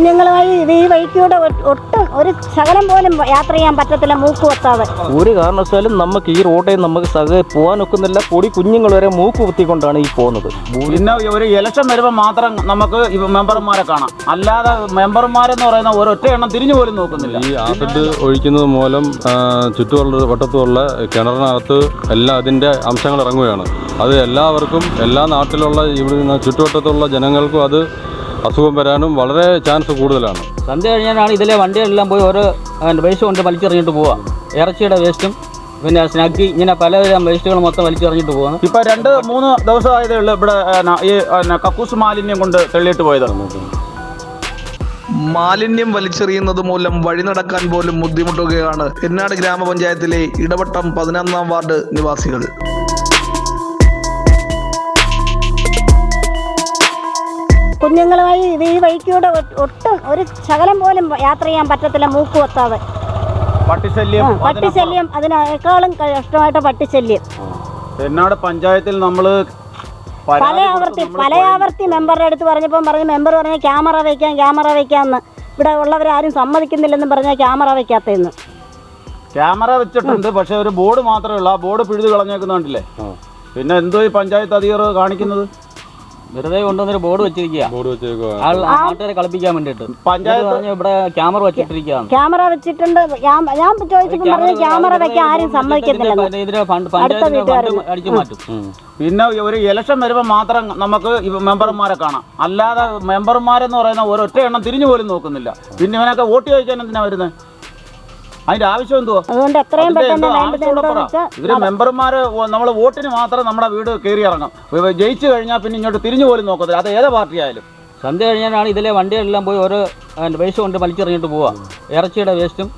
കുഞ്ഞുങ്ങളുമായി ഇത് ഈ വഴിക്കൂടെ ഒട്ടും ഒരു ശകലം പോലും യാത്ര ചെയ്യാൻ പറ്റത്തില്ല മൂക്ക് കൊത്താതെ. ഒരു കാരണവശാലും നമുക്ക് ഈ റോഡിൽ നമുക്ക് സഹ പോകാൻ ഒക്കുന്നില്ല പൊടി കുഞ്ഞുങ്ങൾ വരെ മൂക്ക് കുത്തിക്കൊണ്ടാണ് ഈ പോകുന്നത്. പിന്നെ ഒരു ഇലക്ഷൻ വരുമ്പോൾ മാത്രം നമുക്ക് മെമ്പർമാരെ കാണാം. അല്ലാതെ മെമ്പർമാരെന്ന് പറയുന്ന ഒരൊറ്റ എണ്ണം തിരിഞ്ഞു പോലും നോക്കുന്നില്ല. ഈ ആസിഡ് ഒഴിക്കുന്നത് മൂലം ചുറ്റുമുള്ള വട്ടത്തുള്ള കിണറിനകത്ത് എല്ലാ അതിന്റെ അംശങ്ങൾ ഇറങ്ങുകയാണ്. അത് എല്ലാവർക്കും എല്ലാ നാട്ടിലുള്ള ഇവിടെ ചുറ്റുവട്ടത്തുള്ള ജനങ്ങൾക്കും അത് അസുഖം വരാനും വളരെ ചാൻസ് കൂടുതലാണ്. സന്ധ്യ കഴിഞ്ഞാലാണ് ഇതിലെ വണ്ടികളെല്ലാം പോയി ഓരോ വേസ്റ്റ് കൊണ്ട് വലിച്ചെറിഞ്ഞിട്ട് പോവുക. ഇറച്ചിയുടെ വേസ്റ്റും പിന്നെ സ്നാക്കി ഇങ്ങനെ പലതരം വേസ്റ്റുകൾ മൊത്തം വലിച്ചെറിഞ്ഞിട്ട് പോകുന്നു ഇപ്പൊ രണ്ട് മൂന്ന് ദിവസമായതേ ഉള്ളൂ ഇവിടെ ഈ കക്കൂസ് മാലിന്യം കൊണ്ട് തെള്ളിയിട്ട് പോയതാണ് മാലിന്യം വലിച്ചെറിയുന്നത് മൂലം വഴി നടക്കാൻ പോലും ബുദ്ധിമുട്ടുകയാണ്. എന്നാട് ഗ്രാമപഞ്ചായത്തിലെ ഇടവട്ടം പതിനൊന്നാം വാർഡ് നിവാസികൾ. കുഞ്ഞുങ്ങളുമായി ഇത് ഈ വഴിക്കൂടെ ഒട്ടും ഒരു ശകലം പോലും യാത്ര ചെയ്യാൻ പറ്റത്തില്ല മൂക്ക് കൊത്താതെ. പട്ടിശല്യം പട്ടിശല്യം അതിനേക്കാളും കഷ്ടമായിട്ട് പട്ടിശല്യം. എന്നാട് പഞ്ചായത്തിൽ നമ്മൾ പല പലയാവർത്തി പല ആവർത്തി മെമ്പറുടെ അടുത്ത് പറഞ്ഞപ്പോൾ പറഞ്ഞു മെമ്പർ പറഞ്ഞ ക്യാമറ വയ്ക്കാം ക്യാമറ വയ്ക്കാമെന്ന് ഇവിടെ ഉള്ളവരാരും സമ്മതിക്കുന്നില്ലെന്ന് പറഞ്ഞാൽ ക്യാമറ വയ്ക്കാത്തതെന്ന് ക്യാമറ വെച്ചിട്ടുണ്ട് പക്ഷെ ഒരു ബോർഡ് മാത്രമേ ഉള്ളൂ. ആ ബോർഡ് പിഴുതു കളഞ്ഞേക്കുന്നുണ്ടല്ലേ പിന്നെ എന്തോ ഈ പഞ്ചായത്ത് അധികൃതർ കാണിക്കുന്നത്? വെറുതെ കൊണ്ടുവന്നൊരു ബോർഡ് വെച്ചിരിക്കുക ബോർഡ് വെച്ചേക്കുക ആൾ നാട്ടുകാരെ കളിപ്പിക്കാൻ വേണ്ടിയിട്ട്. പഞ്ചായത്ത് പറഞ്ഞു ഇവിടെ ക്യാമറ വെച്ചിട്ടിരിക്കുകയാണ്. ക്യാമറ വെച്ചിട്ടുണ്ട്. ഞാൻ ഞാൻ ചോദിച്ചപ്പോൾ പറഞ്ഞു ക്യാമറ വെക്കാൻ ആരും സമ്മതിക്കത്തില്ല അടിച്ചു മാറ്റും. പിന്നെ ഒരു ഇലക്ഷൻ വരുമ്പോൾ മാത്രം നമുക്ക് മെമ്പർമാരെ കാണാം. അല്ലാതെ മെമ്പർമാരെന്ന് പറയുന്ന ഒരൊറ്റ എണ്ണം തിരിഞ്ഞു പോലും നോക്കുന്നില്ല. പിന്നെ ഇവനൊക്കെ വോട്ട് ചോദിക്കാൻ എന്തിനാ വരുന്നത് അതിന്റെ ആവശ്യം എന്തുവാ? അതുകൊണ്ട് എത്രയും പെട്ടെന്ന് വേണ്ടത് എന്താണെന്ന് വെച്ചാൽ ഇവർ മെമ്പർമാര് നമ്മൾ വോട്ടിന് മാത്രം നമ്മുടെ വീട് കയറി ഇറങ്ങും ജയിച്ചു കഴിഞ്ഞാൽ പിന്നെ ഇങ്ങോട്ട് തിരിഞ്ഞു പോലും നോക്കത്തില്ല. അത് ഏത് പാർട്ടി ആയാലും സന്ധ്യ കഴിഞ്ഞാലാണ് ഇതിലെ വണ്ടികളെല്ലാം പോയി ഓരോ വേസ്റ്റ് കൊണ്ട് വലിച്ചെറിഞ്ഞിട്ട് പോവുക ഇറച്ചിയുടെ വേസ്റ്റും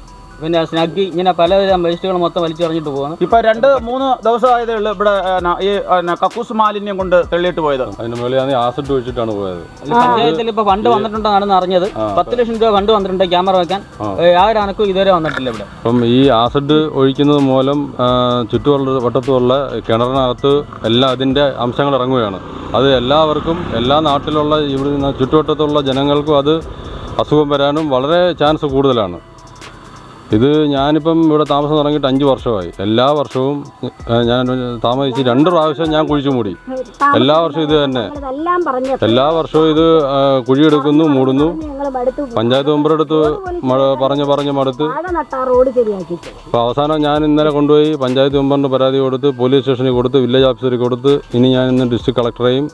പിന്നെ സ്നാക്കി ഇങ്ങനെ പലതരം വേസ്റ്റുകൾ മൊത്തം വലിച്ചെറിഞ്ഞിട്ട് പോകുന്നു ഇപ്പൊ രണ്ട് മൂന്ന് ദിവസമായതേ ഉള്ളൂ ഇവിടെ ഈ കക്കൂസ് മാലിന്യം കൊണ്ട് തെള്ളിയിട്ട് പോയത്. അതിന് മേലെയാണ് ആസിഡ് ഒഴിച്ചിട്ടാണ് പോയത്. പഞ്ചായത്തിൽ ഇപ്പൊ ഫണ്ട് വന്നിട്ടുണ്ടെന്നാണ് അറിഞ്ഞത്. പത്ത് ലക്ഷം രൂപ ഫണ്ട് വന്നിട്ടുണ്ട് ക്യാമറ വെക്കാൻ. ആരാണക്കും യാതൊരു ഇതുവരെ വന്നിട്ടില്ല ഇവിടെ. അപ്പം ഈ ആസിഡ് ഒഴിക്കുന്നത് മൂലം ചുറ്റുമുള്ള വട്ടത്തുള്ള കിണറിനകത്ത് എല്ലാ അതിന്റെ അംശങ്ങൾ ഇറങ്ങുകയാണ്. അത് എല്ലാവർക്കും എല്ലാ നാട്ടിലുള്ള ഇവിടെ ചുറ്റുവട്ടത്തുള്ള ജനങ്ങൾക്കും അത് അസുഖം വരാനും വളരെ ചാൻസ് കൂടുതലാണ്. ഇത് ഞാനിപ്പം ഇവിടെ താമസം തുടങ്ങിയിട്ട് അഞ്ച് വർഷമായി. എല്ലാ വർഷവും ഞാൻ താമസിച്ച് രണ്ട് പ്രാവശ്യം ഞാൻ കുഴിച്ചു മൂടി. എല്ലാ വർഷവും ഇത് തന്നെ. ഇതെല്ലാം പറഞ്ഞു എല്ലാ വർഷവും ഇത് കുഴിയെടുക്കുന്നു മൂടുന്നു. പഞ്ചായത്ത് മെമ്പറുടെ അടുത്ത് മ- പറഞ്ഞ് പറഞ്ഞ് മടുത്ത്. അപ്പൊ അപ്പോൾ അവസാനം ഞാൻ ഇന്നലെ കൊണ്ടുപോയി പഞ്ചായത്ത് മെമ്പറിന് പരാതി കൊടുത്ത് പോലീസ് സ്റ്റേഷനിൽ കൊടുത്ത് വില്ലേജ് ഓഫീസറിൽ കൊടുത്ത് ഇനി ഞാൻ ഇന്ന് ഡിസ്ട്രിക്ട് കളക്ടറെയും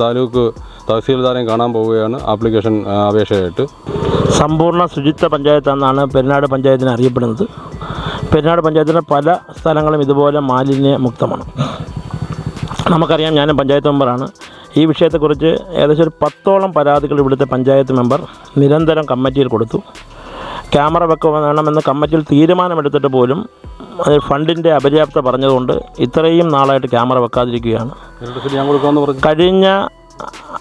താലൂക്ക് തഹസീൽദാരെയും കാണാൻ പോവുകയാണ്. ആപ്ലിക്കേഷൻ അപേക്ഷയായിട്ട്. സമ്പൂർണ ശുചിത്വ പഞ്ചായത്ത് എന്നാണ് പെരുന്നാട് പഞ്ചായത്തിനെ അറിയപ്പെടുന്നത് പെരുന്നാട് പഞ്ചായത്തിലെ പല സ്ഥലങ്ങളും ഇതുപോലെ മാലിന്യമുക്തമാണ്. നമുക്കറിയാം ഞാനും പഞ്ചായത്ത് മെമ്പറാണ്. ഈ വിഷയത്തെക്കുറിച്ച് ഏകദേശം ഒരു പത്തോളം പരാതികൾ ഇവിടുത്തെ പഞ്ചായത്ത് മെമ്പർ നിരന്തരം കമ്മിറ്റിയിൽ കൊടുത്തു. ക്യാമറ വെക്ക വേണമെന്ന് കമ്മിറ്റിയിൽ തീരുമാനമെടുത്തിട്ട് പോലും അത് ഫണ്ടിന്റെ അപര്യാപ്തത പറഞ്ഞതുകൊണ്ട് ഇത്രയും നാളായിട്ട് ക്യാമറ വെക്കാതിരിക്കുകയാണ്. കഴിഞ്ഞ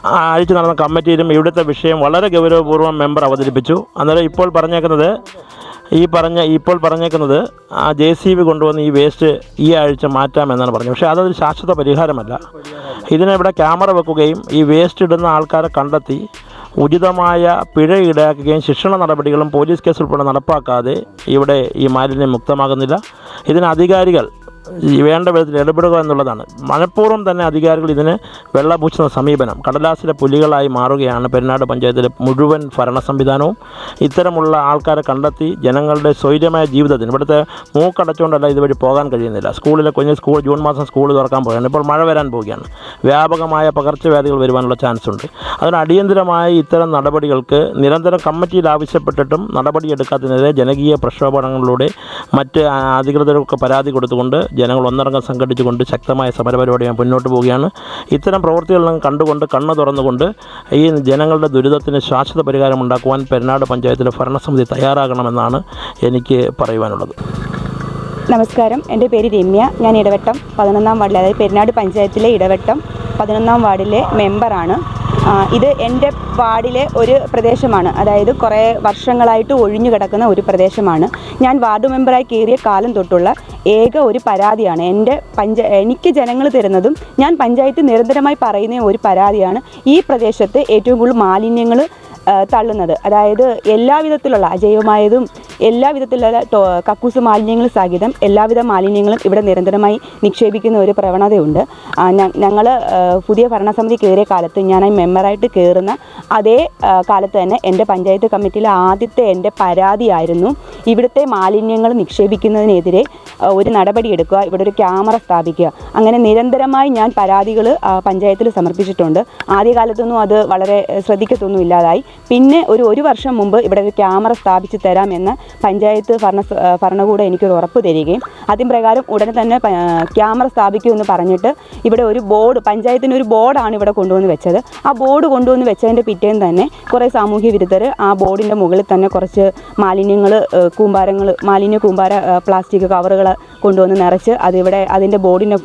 ആഴ്ച നടന്ന കമ്മിറ്റിയിലും ഇവിടുത്തെ വിഷയം വളരെ ഗൗരവപൂർവം മെമ്പർ അവതരിപ്പിച്ചു. അന്നേരം ഇപ്പോൾ പറഞ്ഞേക്കുന്നത് ഈ പറഞ്ഞ ഇപ്പോൾ പറഞ്ഞേക്കുന്നത് ആ ജെ സി ബി കൊണ്ടുവന്ന് ഈ വേസ്റ്റ് ഈ ആഴ്ച മാറ്റാമെന്നാണ് പറഞ്ഞത്. പക്ഷേ അതൊരു ശാശ്വത പരിഹാരമല്ല. ഇതിനെവിടെ ക്യാമറ വെക്കുകയും ഈ വേസ്റ്റ് ഇടുന്ന ആൾക്കാരെ കണ്ടെത്തി ഉചിതമായ പിഴ ഈടാക്കുകയും ശിക്ഷണ നടപടികളും പോലീസ് കേസ് ഉൾപ്പെടെ നടപ്പാക്കാതെ ഇവിടെ ഈ മാലിന്യം മുക്തമാകുന്നില്ല. ഇതിന് അധികാരികൾ വേണ്ട വിധത്തിൽ ഇടപെടുക എന്നുള്ളതാണ്. മനഃപൂർവം തന്നെ അധികാരികൾ ഇതിന് വെള്ളപൂച്ചുന്ന സമീപനം. കടലാസിലെ പുലികളായി മാറുകയാണ് പെരുന്നാട് പഞ്ചായത്തിലെ മുഴുവൻ ഭരണ സംവിധാനവും. ഇത്തരമുള്ള ആൾക്കാരെ കണ്ടെത്തി ജനങ്ങളുടെ സ്വൈര്യമായ ജീവിതത്തിന്. ഇവിടുത്തെ മൂക്കടച്ചുകൊണ്ടല്ല ഇതുവഴി പോകാൻ കഴിയുന്നില്ല. സ്കൂളിലെ കുഞ്ഞ് സ്കൂൾ ജൂൺ മാസം സ്കൂൾ തുറക്കാൻ പോവുകയാണ്. ഇപ്പോൾ മഴ വരാൻ പോവുകയാണ്. വ്യാപകമായ പകർച്ചവ്യാധികൾ വരുവാനുള്ള ചാൻസ് ഉണ്ട് അതിന് അടിയന്തരമായി ഇത്തരം നടപടികൾക്ക് നിരന്തരം കമ്മിറ്റിയിൽ ആവശ്യപ്പെട്ടിട്ടും നടപടിയെടുക്കാത്തതിനെതിരെ ജനകീയ പ്രക്ഷോഭങ്ങളിലൂടെ മറ്റ് അധികൃതർക്ക് പരാതി കൊടുത്തുകൊണ്ട് ജനങ്ങൾ ഒന്നടങ്കം സംഘടിച്ചുകൊണ്ട് ശക്തമായ സമരപരിപാടിയായി മുന്നോട്ട് പോവുകയാണ്. ഇത്തരം പ്രവൃത്തികളെല്ലാം കണ്ടുകൊണ്ട് കണ്ണു തുറന്നുകൊണ്ട് ഈ ജനങ്ങളുടെ ദുരിതത്തിന് ശാശ്വത പരിഹാരം ഉണ്ടാക്കുവാൻ പെരുന്നാട് പഞ്ചായത്തിലെ ഭരണസമിതി തയ്യാറാകണമെന്നാണ് എനിക്ക് പറയുവാനുള്ളത്. നമസ്കാരം. എന്റെ പേര് രമ്യ. ഞാൻ ഇടവട്ടം പതിനൊന്നാം വാർഡിലെ അതായത് പെരുന്നാട് പഞ്ചായത്തിലെ ഇടവട്ടം പതിനൊന്നാം വാർഡിലെ മെമ്പറാണ്. ഇത് എന്റെ വാർഡിലെ ഒരു പ്രദേശമാണ്. അതായത് കുറേ വർഷങ്ങളായിട്ട് ഒഴിഞ്ഞു കിടക്കുന്ന ഒരു പ്രദേശമാണ്. ഞാൻ വാർഡ് മെമ്പറായി കയറിയ കാലം തൊട്ടുള്ള ഏക ഒരു പരാതിയാണ്. എന്റെ പഞ്ച എനിക്ക് ജനങ്ങൾ തരുന്നതും ഞാൻ പഞ്ചായത്ത് നിരന്തരമായി പറയുന്ന ഒരു പരാതിയാണ് ഈ പ്രദേശത്ത് ഏറ്റവും കൂടുതൽ മാലിന്യങ്ങൾ തള്ളുന്നത്. അതായത് എല്ലാ വിധത്തിലുള്ള അജൈവമായതും എല്ലാവിധത്തിലുള്ള ടോ കക്കൂസ് മാലിന്യങ്ങൾ സഹിതം എല്ലാവിധ മാലിന്യങ്ങളും ഇവിടെ നിരന്തരമായി നിക്ഷേപിക്കുന്ന ഒരു പ്രവണതയുണ്ട്. ഞങ്ങൾ പുതിയ ഭരണസമിതി കയറിയ കാലത്ത് ഞാൻ മെമ്പറായിട്ട് കയറുന്ന അതേ കാലത്ത് തന്നെ എന്റെ പഞ്ചായത്ത് കമ്മിറ്റിയിലെ ആദ്യത്തെ എന്റെ പരാതിയായിരുന്നു ഇവിടുത്തെ മാലിന്യങ്ങൾ നിക്ഷേപിക്കുന്നതിനെതിരെ ഒരു നടപടി എടുക്കുക ഇവിടെ ഒരു ക്യാമറ സ്ഥാപിക്കുക. അങ്ങനെ നിരന്തരമായി ഞാൻ പരാതികൾ പഞ്ചായത്തിൽ സമർപ്പിച്ചിട്ടുണ്ട്. ആദ്യകാലത്തൊന്നും അത് വളരെ ശ്രദ്ധിക്കത്തൊന്നും ഇല്ലാതായി. പിന്നെ ഒരു ഒരു വർഷം മുമ്പ് ഇവിടെ ഒരു ക്യാമറ സ്ഥാപിച്ച് തരാമെന്ന് പഞ്ചായത്ത് ഭരണ ഭരണകൂടം എനിക്കൊരു ഉറപ്പ് തരികയും അതിൻ പ്രകാരം ഉടനെ തന്നെ ക്യാമറ സ്ഥാപിക്കുമെന്ന് പറഞ്ഞിട്ട് ഇവിടെ ഒരു ബോർഡ് പഞ്ചായത്തിന് ഒരു ബോർഡാണ് ഇവിടെ കൊണ്ടുവന്ന് വെച്ചത്. ആ ബോർഡ് കൊണ്ടുവന്ന് വെച്ചതിന്റെ പിറ്റേന്ന് തന്നെ കുറേ സാമൂഹ്യ വിരുദ്ധർ ആ ബോർഡിന്റെ മുകളിൽ തന്നെ കുറച്ച് മാലിന്യങ്ങൾ കൂമ്പാരങ്ങൾ മാലിന്യ കൂമ്പാര പ്ലാസ്റ്റിക് കവറുകൾ കൊണ്ടുവന്ന് നിറച്ച് അതിവിടെ അതിന്റെ ബോർഡിന്റെ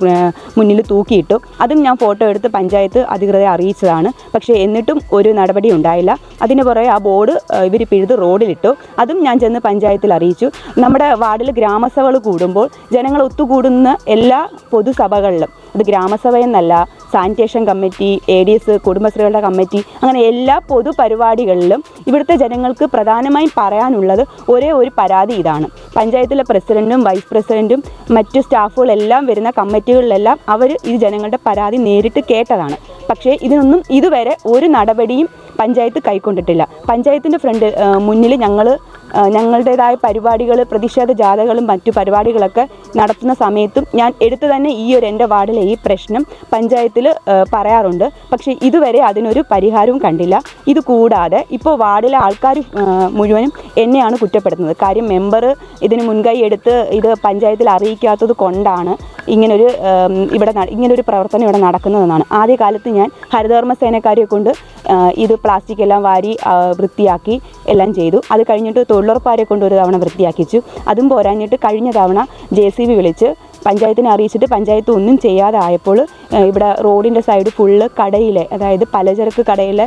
മുന്നിൽ തൂക്കിയിട്ടു. അതും ഞാൻ ഫോട്ടോ എടുത്ത് പഞ്ചായത്ത് അധികൃതരെ അറിയിച്ചതാണ്. പക്ഷേ എന്നിട്ടും ഒരു നടപടി ഉണ്ടായില്ല. അതിന് പുറകെ ആ ബോർഡ് ഇവർ പിഴുത് റോഡിലിട്ടു. അതും ഞാൻ ചെന്ന് പഞ്ചായത്തിൽ അറിയിച്ചു. നമ്മുടെ വാർഡിൽ ഗ്രാമസഭകൾ കൂടുമ്പോൾ ജനങ്ങൾ ഒത്തുകൂടുന്ന എല്ലാ പൊതുസഭകളിലും അത് ഗ്രാമസഭ എന്നല്ല sanitation committee A D S കുടുംബശ്രീകളുടെ committee അങ്ങനെ എല്ലാ പൊതുപരിപാടികളിലും ഇവിടുത്തെ ജനങ്ങൾക്ക് പ്രധാനമായും പറയാനുള്ളത് ഒരേ ഒരു പരാതി ഇതാണ്. പഞ്ചായത്തിലെ പ്രസിഡന്റും വൈസ് പ്രസിഡന്റും മറ്റു സ്റ്റാഫുകളെല്ലാം വരുന്ന കമ്മിറ്റികളിലെല്ലാം അവർ ഇത് ജനങ്ങളുടെ പരാതി നേരിട്ട് കേട്ടതാണ്. പക്ഷേ ഇതിനൊന്നും ഇതുവരെ ഒരു നടപടിയും പഞ്ചായത്ത് കൈക്കൊണ്ടിട്ടില്ല. പഞ്ചായത്തിന്റെ ഫ്രണ്ട് മുന്നിൽ ഞങ്ങൾ ഞങ്ങളുടേതായ പരിപാടികൾ പ്രതിഷേധ ജാഥകളും മറ്റു പരിപാടികളൊക്കെ നടത്തുന്ന സമയത്തും ഞാൻ എടുത്തു തന്നെ ഈ ഒരു എന്റെ വാർഡിലെ ഈ പ്രശ്നം പഞ്ചായത്തിൽ പറയാറുണ്ട്. പക്ഷേ ഇതുവരെ അതിനൊരു പരിഹാരവും കണ്ടില്ല. ഇത് കൂടാതെ ഇപ്പോൾ വാർഡിലെ ആൾക്കാർ മുഴുവനും എന്നെയാണ് കുറ്റപ്പെടുത്തുന്നത്. കാര്യം മെമ്പർ ഇതിന് മുൻകൈ എടുത്ത് ഇത് പഞ്ചായത്തിൽ അറിയിക്കാത്തത് കൊണ്ടാണ് ഇങ്ങനൊരു ഇവിടെ ഇങ്ങനൊരു പ്രവർത്തനം ഇവിടെ നടക്കുന്നതെന്നാണ്. ആദ്യകാലത്ത് ഞാൻ ഹരിതകർമ്മ സേനക്കാരെ കൊണ്ട് ഇത് പ്ലാസ്റ്റിക് എല്ലാം വാരി വൃത്തിയാക്കി എല്ലാം ചെയ്തു. അത് കഴിഞ്ഞിട്ട് തൊഴിലുറപ്പാരെ കൊണ്ട് ഒരു തവണ വൃത്തിയാക്കിച്ചു. അതും പോരാഞ്ഞിട്ട് കഴിഞ്ഞ തവണ ജെ സി ബി വിളിച്ച് പഞ്ചായത്തിനെ അറിയിച്ചിട്ട് പഞ്ചായത്ത് ഒന്നും ചെയ്യാതെ ആയപ്പോൾ ഇവിടെ റോഡിന്റെ സൈഡ് ഫുള്ള് കടയിലെ അതായത് പലചരക്ക് കടയിലെ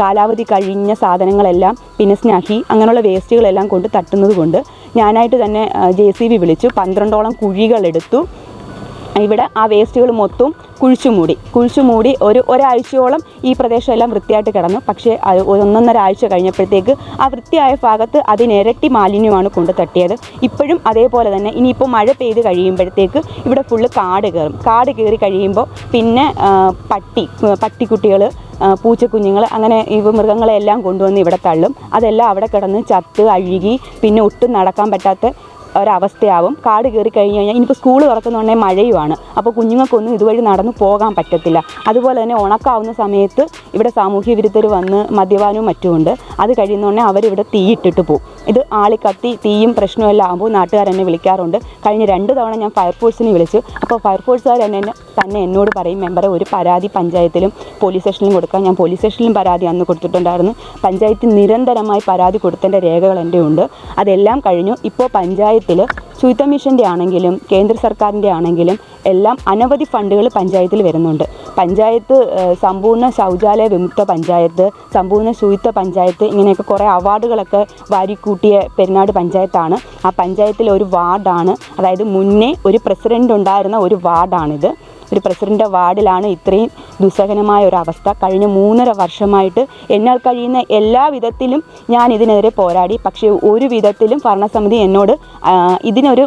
കാലാവധി കഴിഞ്ഞ സാധനങ്ങളെല്ലാം പിന്നെ സ്നാഹി അങ്ങനെയുള്ള വേസ്റ്റുകളെല്ലാം കൊണ്ട് തട്ടുന്നത് കൊണ്ട് ഞാനായിട്ട് തന്നെ ജെ സി ബി വിളിച്ചു. പന്ത്രണ്ടോളം കുഴികളെടുത്തു. ഇവിടെ ആ വേസ്റ്റുകൾ മൊത്തം കുഴിച്ചു മൂടി കുഴിച്ചു മൂടി ഒരു ഒരാഴ്ചയോളം ഈ പ്രദേശമെല്ലാം വൃത്തിയായിട്ട് കിടന്നു. പക്ഷേ ഒന്നൊന്നര ആഴ്ച കഴിഞ്ഞപ്പോഴത്തേക്ക് ആ വൃത്തിയായ ഭാഗത്ത് അതിനിരട്ടി മാലിന്യമാണ് കൊണ്ട് തട്ടിയത്. ഇപ്പോഴും അതേപോലെ തന്നെ ഇനിയിപ്പോൾ മഴ പെയ്ത് കഴിയുമ്പോഴത്തേക്ക് ഇവിടെ ഫുള്ള് കാട് കയറും. കാട് കയറി കഴിയുമ്പോൾ പിന്നെ പട്ടി പട്ടിക്കുട്ടികൾ പൂച്ചക്കുഞ്ഞുങ്ങൾ അങ്ങനെ ഈ മൃഗങ്ങളെല്ലാം കൊണ്ടുവന്ന് ഇവിടെ തള്ളും. അതെല്ലാം അവിടെ കിടന്ന് ചത്ത് അഴുകി പിന്നെ ഒട്ടും നടക്കാൻ പറ്റാത്ത ഒരവസ്ഥയാവും. കാട് കയറി കഴിഞ്ഞ് കഴിഞ്ഞാൽ ഇനിയിപ്പോൾ സ്കൂൾ തുറക്കുന്നുണ്ടെങ്കിൽ മഴയുമാണ്. അപ്പോൾ കുഞ്ഞുങ്ങൾക്കൊന്നും ഇതുവഴി നടന്നു പോകാൻ പറ്റത്തില്ല. അതുപോലെ തന്നെ ഉണക്കാവുന്ന സമയത്ത് ഇവിടെ സാമൂഹ്യ വിരുദ്ധർ വന്ന് മദ്യപാനവും മറ്റുമുണ്ട്. അത് കഴിയുന്നതുകൊണ്ട് അവരിവിടെ തീയിട്ടിട്ട് പോകും ഇത് ആളി കത്തി തീയും പ്രശ്നവും എല്ലാം ആകുമ്പോൾ നാട്ടുകാർ എന്നെ വിളിക്കാറുണ്ട്. കഴിഞ്ഞ രണ്ട് തവണ ഞാൻ ഫയർഫോഴ്സിനെ വിളിച്ചു. അപ്പോൾ ഫയർഫോഴ്സുകാർ എന്നെ തന്നെ എന്നോട് പറയും മെമ്പറെ ഒരു പരാതി പഞ്ചായത്തിലും പോലീസ് സ്റ്റേഷനിലും കൊടുക്കാം ഞാൻ പോലീസ് സ്റ്റേഷനിലും പരാതി അന്ന് കൊടുത്തിട്ടുണ്ടായിരുന്നു. പഞ്ചായത്തിൽ നിരന്തരമായി പരാതി കൊടുത്തതിന്റെ രേഖകൾ എന്റെ ഉണ്ട് അതെല്ലാം കഴിഞ്ഞു. ഇപ്പോൾ പഞ്ചായത്തിൽ ശുചിത്വ മിഷന്റെ ആണെങ്കിലും കേന്ദ്ര സർക്കാരിന്റെ ആണെങ്കിലും എല്ലാം അനവധി ഫണ്ടുകൾ പഞ്ചായത്തിൽ വരുന്നുണ്ട്. പഞ്ചായത്ത് സമ്പൂർണ ശൗചാലയ വിമുക്ത പഞ്ചായത്ത് സമ്പൂർണ ശുചിത്വ പഞ്ചായത്ത് ഇങ്ങനെയൊക്കെ കുറേ അവാർഡുകളൊക്കെ വാരിക്കൂട്ടിയ പെരുന്നാട് പഞ്ചായത്താണ്. ആ പഞ്ചായത്തിലെ ഒരു വാർഡാണ്. അതായത് മുന്നേ ഒരു പ്രസിഡന്റ് ഉണ്ടായിരുന്ന ഒരു വാർഡാണിത്. ഒരു പ്രസിഡന്റെ വാർഡിലാണ് ഇത്രയും ദുസ്സഹനമായ ഒരു അവസ്ഥ കഴിഞ്ഞ മൂന്നര വർഷമായിട്ട് എന്നാൽ കഴിയുന്ന എല്ലാ വിധത്തിലും ഞാൻ ഇതിനെതിരെ പോരാടി. പക്ഷേ ഒരു വിധത്തിലും ഭരണസമിതി എന്നോട് ഇതിനൊരു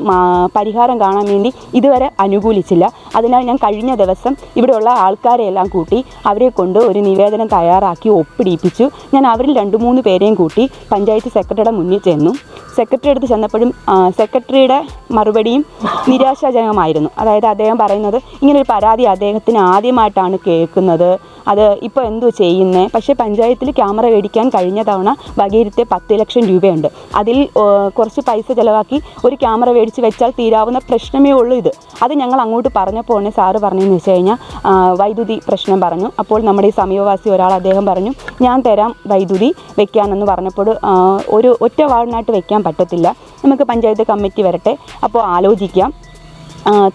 പരിഹാരം കാണാൻ വേണ്ടി ഇതുവരെ അനുകൂലിച്ചില്ല. അതിനാൽ ഞാൻ കഴിഞ്ഞ ദിവസം ഇവിടെയുള്ള ആൾക്കാരെയെല്ലാം കൂട്ടി അവരെ കൊണ്ട് ഒരു നിവേദനം തയ്യാറാക്കി ഒപ്പിടിപ്പിച്ചു. ഞാൻ അവരിൽ രണ്ട് മൂന്ന് പേരെയും കൂട്ടി പഞ്ചായത്ത് സെക്രട്ടറിയുടെ മുന്നിൽ ചെന്നു. സെക്രട്ടറി അടുത്ത് ചെന്നപ്പോഴും സെക്രട്ടറിയുടെ മറുപടിയും നിരാശാജനകമായിരുന്നു. അതായത് അദ്ദേഹം പറയുന്നത് ഇങ്ങനെ ഒരു പരാതി അദ്ദേഹത്തിന് ആദ്യമായിട്ടാണ് കേൾക്കുന്നത്. അത് ഇപ്പോൾ എന്തോ ചെയ്യുന്നത് പക്ഷേ പഞ്ചായത്തിൽ ക്യാമറ മേടിക്കാൻ കഴിഞ്ഞ തവണ വകയിരുത്തിയ പത്ത് ലക്ഷം രൂപയുണ്ട്. അതിൽ കുറച്ച് പൈസ ചിലവാക്കി ഒരു ക്യാമറ മേടിച്ച് വെച്ചാൽ തീരാവുന്ന പ്രശ്നമേ ഉള്ളൂ ഇത്. അത് ഞങ്ങൾ അങ്ങോട്ട് പറഞ്ഞപ്പോൾ സാറ് പറഞ്ഞതെന്ന് വെച്ച് കഴിഞ്ഞാൽ വൈദ്യുതി പ്രശ്നം പറഞ്ഞു. അപ്പോൾ നമ്മുടെ ഈ സമീപവാസി ഒരാൾ അദ്ദേഹം പറഞ്ഞു ഞാൻ തരാം വൈദ്യുതി വെക്കാനെന്ന് പറഞ്ഞപ്പോൾ ഒരു ഒറ്റ വാർഡിനായിട്ട് വെക്കാൻ പറ്റത്തില്ല. നമുക്ക് പഞ്ചായത്ത് കമ്മിറ്റി വരട്ടെ. അപ്പോൾ ആലോചിക്കാം.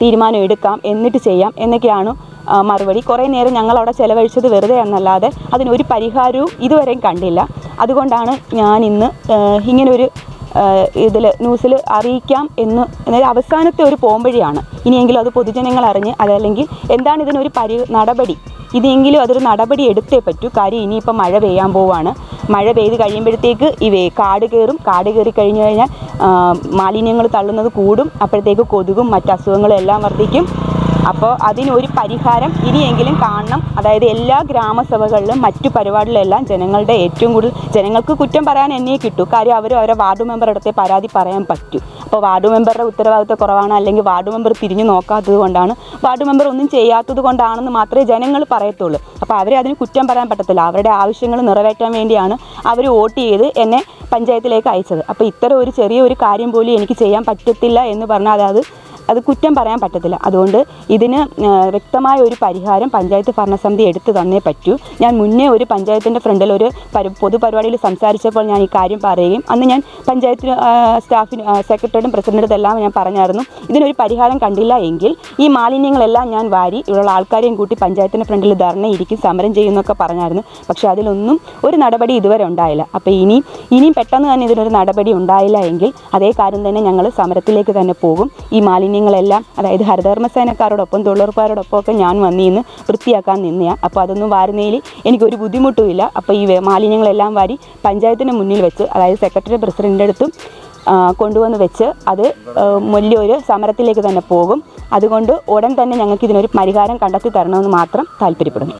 തീരുമാനം എടുക്കാം എന്നിട്ട് ചെയ്യാം എന്നൊക്കെയാണ് മറുപടി. കുറേ നേരം ഞങ്ങൾ അവിടെ ചിലവഴിച്ചത് വെറുതെ എന്നല്ലാതെ അതിനൊരു പരിഹാരവും ഇതുവരെയും കണ്ടില്ല. അതുകൊണ്ടാണ് ഞാൻ ഇന്ന് ഇങ്ങനൊരു ഇതിൽ ന്യൂസിൽ അറിയിക്കാം എന്ന് അതായത് അവസാനത്തെ ഒരു പോംവഴിയാണ്. ഇനിയെങ്കിലും അത് പൊതുജനങ്ങൾ അറിഞ്ഞ് അതല്ലെങ്കിൽ എന്താണ് ഇതിനൊരു പരി നടപടി? ഇതെങ്കിലും അതൊരു നടപടി എടുത്തേ പറ്റൂ. കാര്യം ഇനിയിപ്പോൾ മഴ പെയ്യാൻ പോവാണ്. മഴ പെയ്ത് കഴിയുമ്പോഴത്തേക്ക് ഇവേ കാട് കയറും. കാട് കയറി കഴിഞ്ഞു കഴിഞ്ഞാൽ മാലിന്യങ്ങൾ തള്ളുന്നത് കൂടും. അപ്പോഴത്തേക്ക് കൊതുകും മറ്റ് അസുഖങ്ങളും എല്ലാം വർദ്ധിക്കും. അപ്പോൾ അതിനൊരു പരിഹാരം ഇനിയെങ്കിലും കാണണം. അതായത് എല്ലാ ഗ്രാമസഭകളിലും മറ്റു പരിപാടികളിലെല്ലാം ജനങ്ങളുടെ ഏറ്റവും കൂടുതൽ ജനങ്ങൾക്ക് കുറ്റം പറയാൻ എന്നെ കിട്ടൂ. കാര്യം അവർ അവരെ വാർഡ് മെമ്പറുടെ പരാതി പറയാൻ പറ്റൂ. അപ്പോൾ വാർഡ് മെമ്പറുടെ ഉത്തരവാദിത്വ കുറവാണ് അല്ലെങ്കിൽ വാർഡ് മെമ്പർ തിരിഞ്ഞു നോക്കാത്തത് കൊണ്ടാണ്. വാർഡ് മെമ്പർ ഒന്നും ചെയ്യാത്തത് കൊണ്ടാണെന്ന് മാത്രമേ ജനങ്ങൾ പറയത്തുള്ളൂ. അപ്പോൾ അവരെ അതിന് കുറ്റം പറയാൻ പറ്റത്തില്ല. അവരുടെ ആവശ്യങ്ങൾ നിറവേറ്റാൻ വേണ്ടിയാണ് അവർ വോട്ട് ചെയ്ത് എന്നെ പഞ്ചായത്തിലേക്ക് അയച്ചത്. അപ്പോൾ ഇത്തരം ഒരു ചെറിയ ഒരു കാര്യം പോലും എനിക്ക് ചെയ്യാൻ പറ്റത്തില്ല എന്ന് പറഞ്ഞാൽ അത് അത് കുറ്റം പറയാൻ പറ്റത്തില്ല. അതുകൊണ്ട് ഇതിന് വ്യക്തമായ ഒരു പരിഹാരം പഞ്ചായത്ത് ഭരണസമിതി എടുത്തു തന്നേ പറ്റൂ. ഞാൻ മുന്നേ ഒരു പഞ്ചായത്തിന്റെ ഫ്രണ്ടിൽ ഒരു പരി പൊതുപരിപാടിയിൽ സംസാരിച്ചപ്പോൾ ഞാൻ ഈ കാര്യം പറയുകയും അന്ന് ഞാൻ പഞ്ചായത്തിന് സ്റ്റാഫിന് സെക്രട്ടറിയും പ്രസിഡന്റും എല്ലാം ഞാൻ പറഞ്ഞായിരുന്നു. ഇതിനൊരു പരിഹാരം കണ്ടില്ല എങ്കിൽ ഈ മാലിന്യങ്ങളെല്ലാം ഞാൻ വാരി ഇവിടെയുള്ള ആൾക്കാരെയും കൂട്ടി പഞ്ചായത്തിന്റെ ഫ്രണ്ടിൽ ധർണയിരിക്കും സമരം ചെയ്യുന്നൊക്കെ പറഞ്ഞായിരുന്നു. പക്ഷേ അതിലൊന്നും ഒരു നടപടി ഇതുവരെ ഉണ്ടായില്ല. അപ്പോൾ ഇനി ഇനിയും പെട്ടെന്ന് തന്നെ ഇതിനൊരു നടപടി ഉണ്ടായില്ല എങ്കിൽ അതേ കാര്യം തന്നെ ഞങ്ങൾ സമരത്തിലേക്ക് തന്നെ പോകും. ഈ മാലിന്യങ്ങളെല്ലാം അതായത് ഹരിതകർമ്മസേനക്കാരോടൊപ്പം തൊഴിലുറപ്പുകാരോടൊപ്പം ഒക്കെ ഞാൻ വന്നിന്ന് വൃത്തിയാക്കാൻ നിന്നെയാണ് അപ്പോൾ അതൊന്നും വാരുന്നതിൽ എനിക്കൊരു ബുദ്ധിമുട്ടുമില്ല. അപ്പോൾ ഈ മാലിന്യങ്ങളെല്ലാം വാരി പഞ്ചായത്തിന്റെ മുന്നിൽ വെച്ച് അതായത് സെക്രട്ടറി പ്രസിഡന്റിന്റെ അടുത്തും കൊണ്ടുവന്ന് വെച്ച് അത് വലിയൊരു സമരത്തിലേക്ക് തന്നെ പോകും. അതുകൊണ്ട് ഉടൻ തന്നെ ഞങ്ങൾക്ക് ഇതിനൊരു പരിഹാരം കണ്ടെത്തി തരണമെന്ന് മാത്രം താല്പര്യപ്പെടുന്നു.